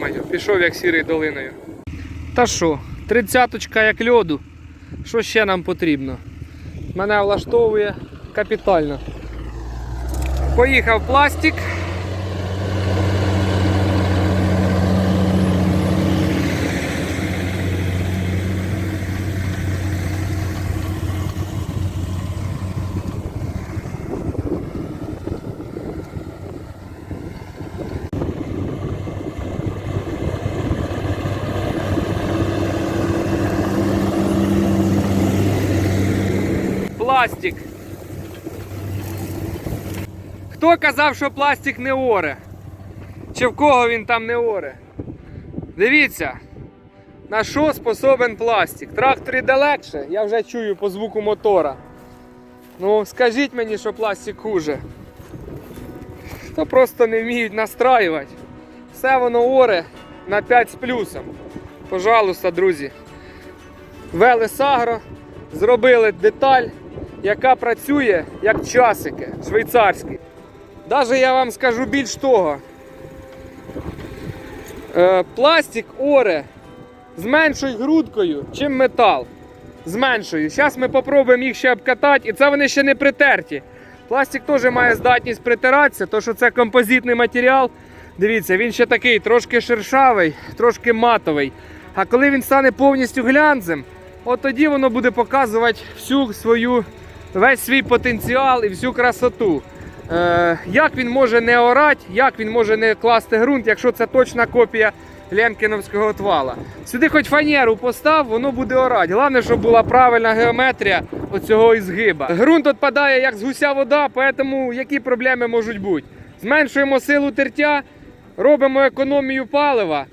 Думаю, пішов як сірий долиною. Та що, тридцяточка як льоду. Що ще нам потрібно? Мене влаштовує капітально. Поїхав пластик. Пластик. Хто казав, що пластик не оре? Чи в кого він там не оре? Дивіться, на що способен пластик. Трактор іде легше, я вже чую по звуку мотора. Ну, скажіть мені, що пластик хуже. То просто не вміють настраювати. Все воно оре на 5 з плюсом. Пожалуйста, друзі. Вели Сагро, зробили деталь, яка працює як часики швейцарські. Даже я вам скажу більш того. Е, пластик оре з меншою грудкою, чим метал. З меншою. Зараз ми спробуємо їх ще обкатати, і це вони ще не притерті. Пластик теж має здатність притиратися, тому що це композитний матеріал. Дивіться, він ще такий трошки шершавий, трошки матовий. А коли він стане повністю глянцем, от тоді воно буде показувати всю свою, весь свій потенціал і всю красоту. Е, як він може не орати, як він може не класти ґрунт, якщо це точна копія Лемкіновського отвала. Сюди хоч фанеру постав, воно буде орати. Головне, щоб була правильна геометрія оцього ізгиба. Ґрунт відпадає як з гуся вода, тому які проблеми можуть бути? Зменшуємо силу тертя, робимо економію палива.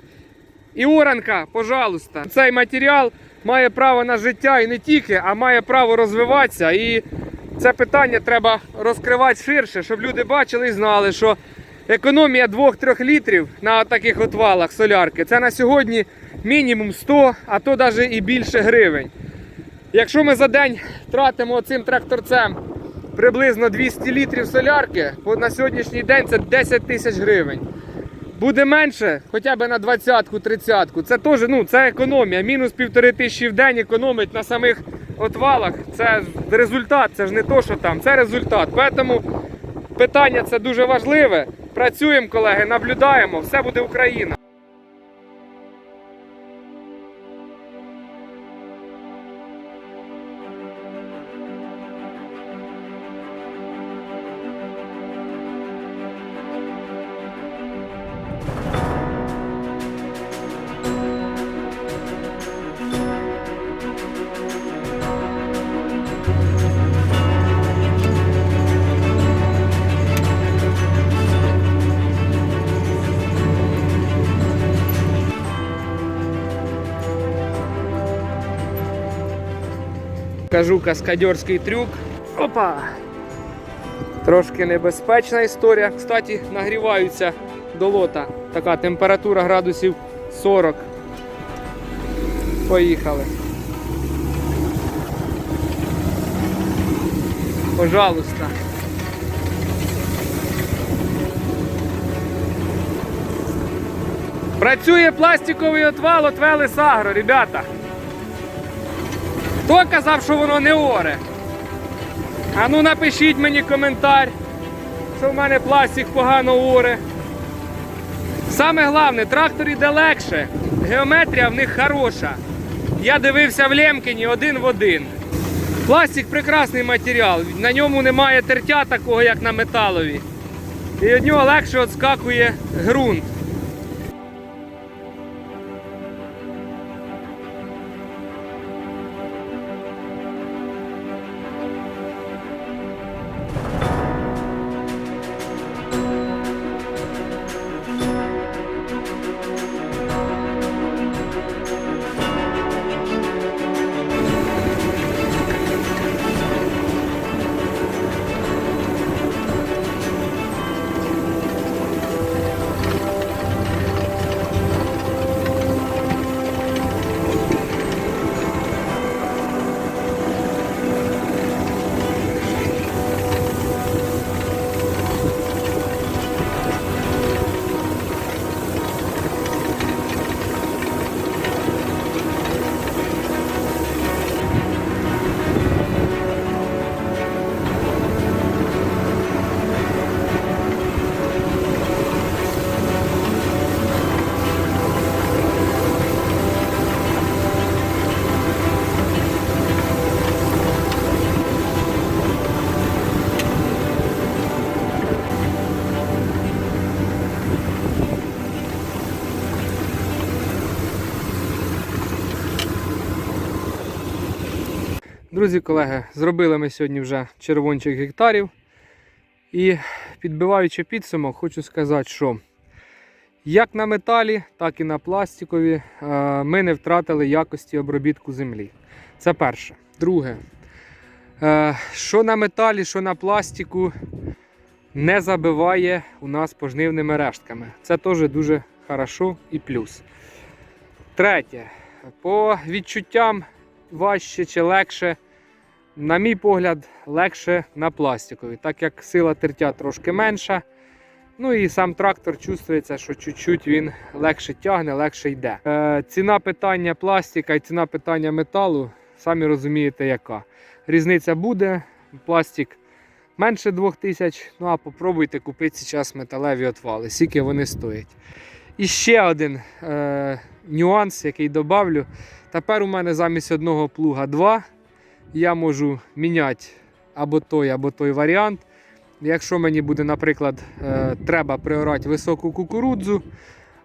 І оранка, пожалуйста, цей матеріал має право на життя і не тільки, а має право розвиватися. І це питання треба розкривати ширше, щоб люди бачили і знали, що економія 2-3 літрів на таких отвалах солярки це на сьогодні мінімум 100, а то навіть і більше гривень. Якщо ми за день тратимо цим тракторцем приблизно 200 літрів солярки, на сьогоднішній день це 10 тисяч гривень. Буде менше, хоча б на 20-ку, 30-ку. Це теж ну, це економія. Мінус півтори тисячі в день економить на самих отвалах. Це результат, це ж не то, що там, це результат. Тому питання це дуже важливе. Працюємо, колеги, наблюдаємо, все буде Україна. Кажу каскадерський трюк. Опа! Трошки небезпечна історія. Кстати, нагріваються до лота. Така температура градусів 40. Поїхали. Пожалуйста. Працює пластиковий отвал от Велес ребята. Хто казав, що воно не оре? А ну напишіть мені коментар, що в мене пластик погано оре. Саме головне, трактор іде легше, геометрія в них хороша. Я дивився в Лемкіні один в один. Пластик прекрасний матеріал, на ньому немає тертя такого, як на металові. І від нього легше відскакує ґрунт. Друзі, колеги, зробили ми сьогодні вже червончик гектарів. І підбиваючи підсумок, хочу сказати, що як на металі, так і на пластикові е, ми не втратили якості обробітку землі. Це перше. Друге, е, що на металі, що на пластику не забиває у нас пожнивними рештками. Це теж дуже хорошо і плюс. Третє, по відчуттям важче чи легше, на мій погляд, легше на пластикові, так як сила тертя трошки менша. Ну і сам трактор чувствується, що чуть-чуть він легше тягне, легше йде. Е, ціна питання пластика і ціна питання металу, самі розумієте, яка. Різниця буде, пластик менше 2000, ну а попробуйте купити зараз металеві отвали, скільки вони стоять. І ще один е, нюанс, який добавлю. Тепер у мене замість одного плуга два. Я можу міняти або той, або той варіант. Якщо мені буде, наприклад, е, треба приорати високу кукурудзу,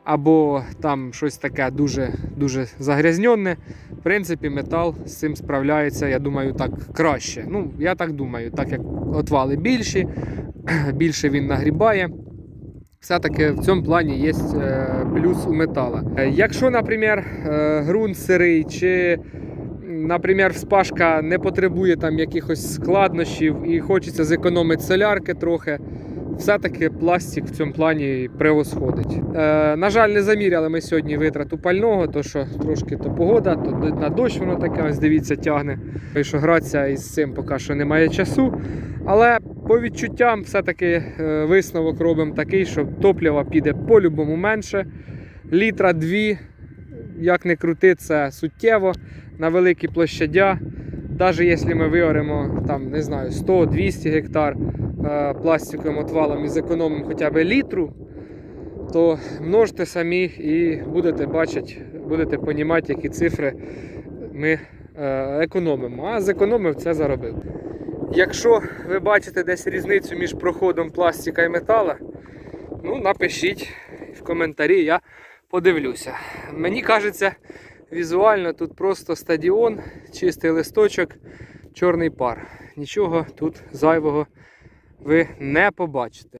або там щось таке дуже дуже загрязненне, в принципі, метал з цим справляється, я думаю, так краще. Ну, я так думаю, так як отвали більші, більше він нагрібає. Все-таки в цьому плані є е, плюс у метала. Е, Якщо, наприклад, ґрунт сирий чи Наприклад, вспашка не потребує там якихось складнощів і хочеться зекономити солярки трохи. Все-таки пластик в цьому плані превосходить. Е, на жаль, не заміряли ми сьогодні витрату пального, то що трошки то погода, то на дощ воно таке, ось дивіться, тягне. І що гратися із цим поки що немає часу. Але по відчуттям, все-таки е, висновок робимо такий, що топлива піде по-любому менше. Літра дві, як не крути, це суттєво на великі площадя. Навіть якщо ми виоремо там, не знаю, 100-200 гектар е, пластиковим отвалом і зекономимо хоча б літру, то множте самі і будете бачити, будете розуміти, які цифри ми е, економимо. А зекономив це заробив. Якщо ви бачите десь різницю між проходом пластика і метала, ну напишіть в коментарі, я подивлюся. Мені кажеться, візуально тут просто стадіон, чистий листочок, чорний пар. Нічого тут зайвого ви не побачите.